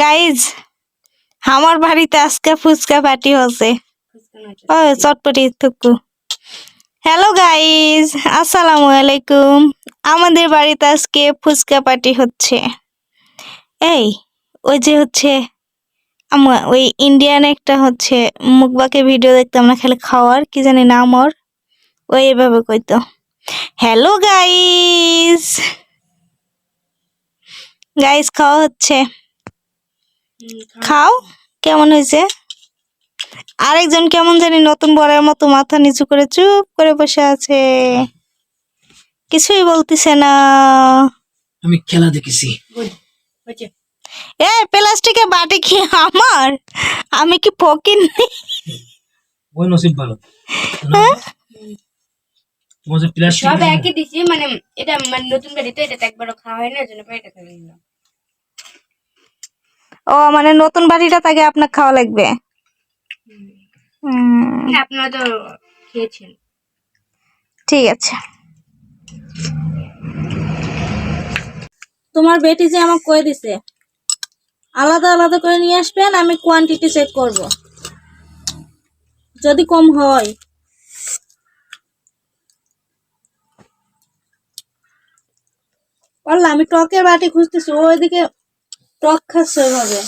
Guys আমার বাড়িতে আজকে ফুচকা পার্টি হচ্ছে ও চটপটি। থুকু হ্যালো গাইজ আসসালামু আলাইকুম। আমাদের বাড়িতে আজকে ফুচকা পার্টি হচ্ছে। এই ওই যে হচ্ছে আমার ওই ইন্ডিয়ান একটা হচ্ছে মুখবাকে ভিডিও দেখতাম না খালি খাওয়ার কি জানি নাম ওর। ওই এভাবে কইতো। হ্যালো গাইজ গাইজ খাওয়া হচ্ছে। খাও। কেমন হয়েছে? আরেকজন কেমন জানি নতুন বরের মতো মাথা নিচু করে চুপ করে বসে আছে। কিছুই বলতেছে না। আমি খেলা দেখেছি। এ প্লাস্টিকের বাটি কি আমার? আমি কি ফকির ওই নসিব ভালো। তোমার যে প্লাস্টিক সব একই দিছি মানে এটা মানে নতুন গাড়ি তো এটা তো একবারও খাওয়া হয় না জন্য এটা খাওয়া ও মানে নতুন বাড়িটা তাকে আপনার খাওয়া লাগবে? আপনারা তো খেয়েছেন। ঠিক আছে। তোমার বেটি যে আমাকে কয়ে দিছে আলাদা আলাদা করে নিয়ে আসবেন আমি কোয়ান্টিটি চেক করব। যদি কম হয়। বললাম আমি টকের বাটি খুঁজতেছি ওইদিকে টক খাচ্ছে ওইভাবে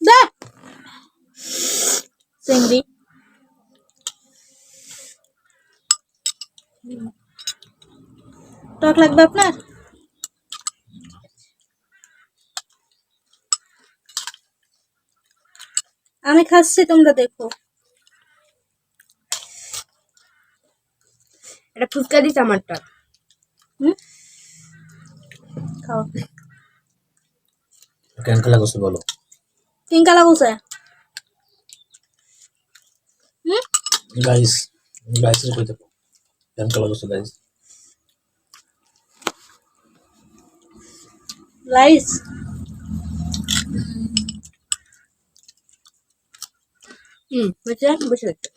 দে! চিংড়ি। টক লাগবে আপনার? আমি খাচ্ছি তোমরা দেখো। এটা ফুচকা দিছে আমারটা হুম? খাও। কেন খেলা করছে বলো? তিন কালা হুম? গাইস গাইস কই দেখো। কেন খেলা করছে গাইস লাইস হুম বসে বসে গেছে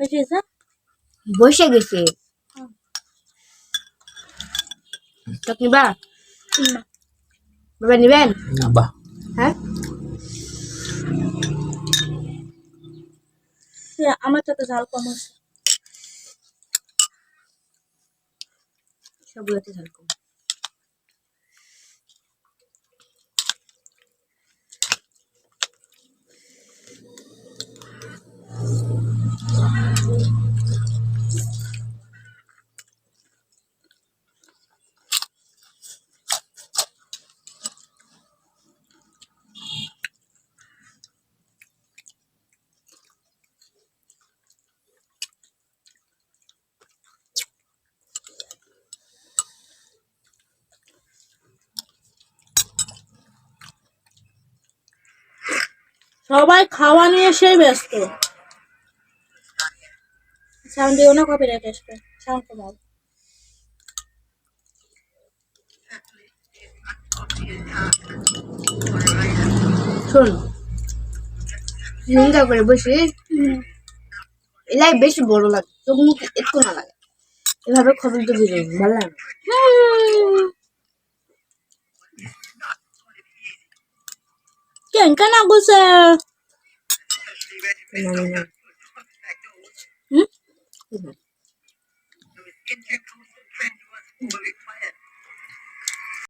বেশি বসে গেছে। টক নিবা বাবা নিবেন না বাহ হ্যাঁ আমার তো ঝাল কম আছে সবগুলোতে ঝাল কম সবাই খাওয়া নিয়ে সেই ব্যস্ত। সাউন্ড দিও না কপি রাইট আসবে। সাউন্ড কমাও। শোন হিঙ্গা করে বসে এলাই বেশি বড় লাগে চোখ মুখ একটু না লাগে। এভাবে খবর তো বুঝে ভালো লাগে না। কেন কেন গুছে না, না,